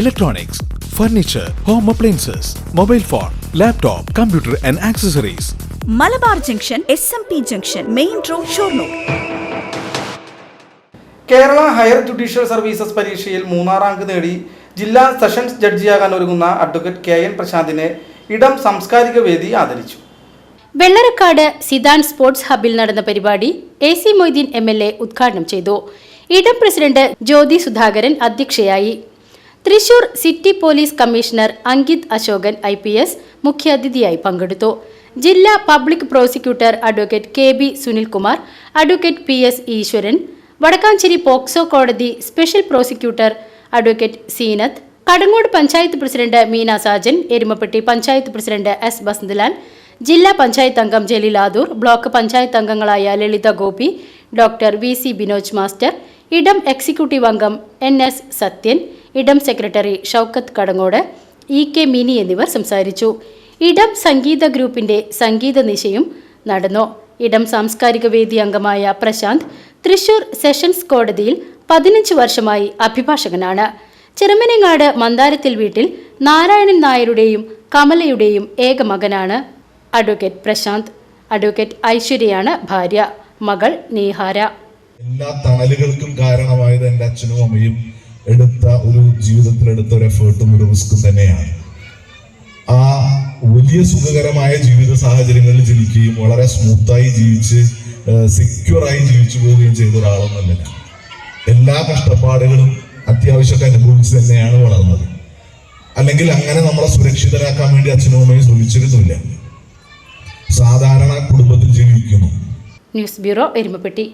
electronics, furniture home appliances mobile phone laptop computer and accessories Malabar junction S M P junction main road Shoranur. Kerala higher judicial services പരീക്ഷയിൽ മൂന്നാം rank നേടി ജില്ലാ sessions ജഡ്ജിയാകാൻ ഒരുങ്ങുന്ന advocate K N പ്രശാന്തിനെ ഇടം സാംസ്കാരിക വേദി ആദരിച്ചു. Vellarakkad Zidane sports ഹബിൽ നടന്ന പരിപാടി A C Moideen M L A ഉദ്ഘാടനം ചെയ്തു. ഇടം പ്രസിഡന്റ് ജ്യോതി സുധാകരൻ അധ്യക്ഷയായി. Thrissur city police commissioner Ankit Ashokan I P S മുഖ്യാതിഥിയായി പങ്കെടുത്തു. ജില്ലാ public prosecutor advocate K B Sunilkumar advocate P S Eswaran Vadakkanchery POCSO കോടതി special prosecutor advocate Seenath Kadangode panchayat president Meena Sajan Erumapetty panchayat president S Basanthlal ജില്ലാ പഞ്ചായത്ത് അംഗം ജലീലാദൂർ block panchayat അംഗങ്ങളായ Lalitha Gopi doctor V C Binoj master ഇടം executive അംഗം N S Sathyan ഇടം secretary Shoukath Kadangode E K Mini എന്നിവർ സംസാരിച്ചു. ഇടം സംഗീത ഗ്രൂപ്പിന്റെ സംഗീത നിശയും നടന്നു. ഇടം സാംസ്കാരിക വേദി അംഗമായ പ്രശാന്ത് തൃശൂർ സെഷൻസ് കോടതിയിൽ പതിനഞ്ച് വർഷമായി അഭിഭാഷകനാണ്. ചെറുമനങ്ങാട് മന്ദാരത്തിൽ വീട്ടിൽ നാരായണൻ നായരുടെയും കമലയുടെയും ഏക മകനാണ് അഡ്വക്കേറ്റ് പ്രശാന്ത്. അഡ്വക്കേറ്റ് ഐശ്വര്യയാണ് ഭാര്യ. മകൾ നീഹാര. എല്ലാ തണലുകൾക്കും കാരണമായത് എന്റെ അച്ഛനും അമ്മയും. എടുത്ത ഒരു ജീവിതത്തിൽ എടുത്ത ഒരു എഫേർട്ടും ഒരു റിസ്ക്കും തന്നെയാണ്. ആ വലിയ സുഖകരമായ ജീവിത സാഹചര്യങ്ങളിൽ ജനിക്കുകയും വളരെ സ്മൂത്തായി ജീവിച്ച് സെക്യൂറായി ജീവിച്ചു പോവുകയും ചെയ്ത ഒരാളൊന്നല്ല എല്ലാ കഷ്ടപ്പാടുകളും അത്യാവശ്യമൊക്കെ അനുഭവിച്ച് തന്നെയാണ് വളർന്നത്. അല്ലെങ്കിൽ അങ്ങനെ നമ്മളെ സുരക്ഷിതരാക്കാൻ വേണ്ടി അച്ഛനും അമ്മയും ശ്രമിച്ചിരുന്നില്ല. സാധാരണ കുടുംബത്തിൽ ജീവിക്കുന്നു. News bureau Erumapetty.